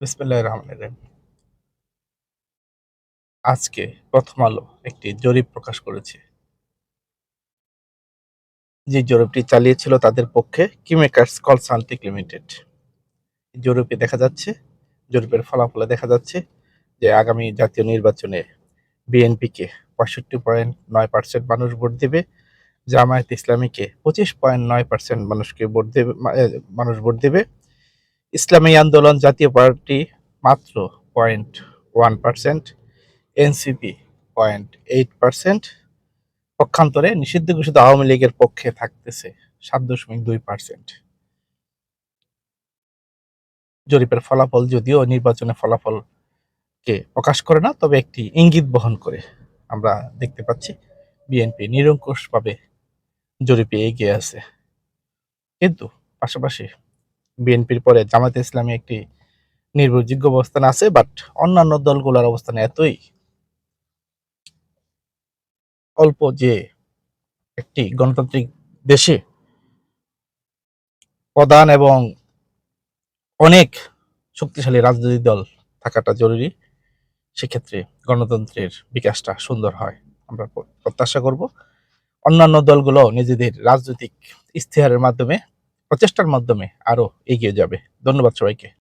বিসমিল্লাহির রহমানির রহিম। আজকে প্রথম আলো একটি জরিপ প্রকাশ করেছে যে জরিপটি চালিয়েছিল তাদের পক্ষে কিমেকার্স কনসালটিক লিমিটেড জরিপে দেখা যাচ্ছে, জরিপের ফলাফলে দেখা যাচ্ছে যে আগামী জাতীয় নির্বাচনে বিএনপিকে পঁয়ষট্টি পয়েন্ট নয় পার্সেন্ট মানুষ ভোট দেবে, জামায়াত ইসলামীকে পঁচিশ পয়েন্ট নয় পার্সেন্ট মানুষকে ভোট দেবে মানুষ ভোট দেবে ইসলামী আন্দোলন জাতীয় পার্টি মাত্র point one percent, NCP point eight percent. পক্ষান্তরে নিষিদ্ধ ঘোষিত আওয়ামী লীগের পক্ষে থাকতেছে সাত দশমিক দুই পার্সেন্ট। জরিপের ফলাফল যদিও নির্বাচনের ফলাফলকে প্রকাশ করে না, তবে একটি ইঙ্গিত বহন করে আমরা দেখতে পাচ্ছি বিএনপি নিরঙ্কুশভাবে জরিপে এগিয়ে আছে। কিন্তু পাশাপাশি বিএনপির পরে জামাত ইসলামী একটি নির্ভরযোগ্য অবস্থান আছে বাট অন্যান্য দলগুলোর অবস্থান এতই অল্প যে একটি গণতান্ত্রিক দেশে প্রধান এবং অনেক শক্তিশালী রাজনৈতিক দল থাকাটা জরুরি। সেক্ষেত্রে গণতন্ত্রের বিকাশটা সুন্দর হয়। আমরা প্রত্যাশা করব। অন্যান্য দলগুলো নিজেদের রাজনৈতিক ইস্তেহারের মাধ্যমে প্রচেষ্টার মাধ্যমে আরও এগিয়ে যাবে। ধন্যবাদ সবাইকে।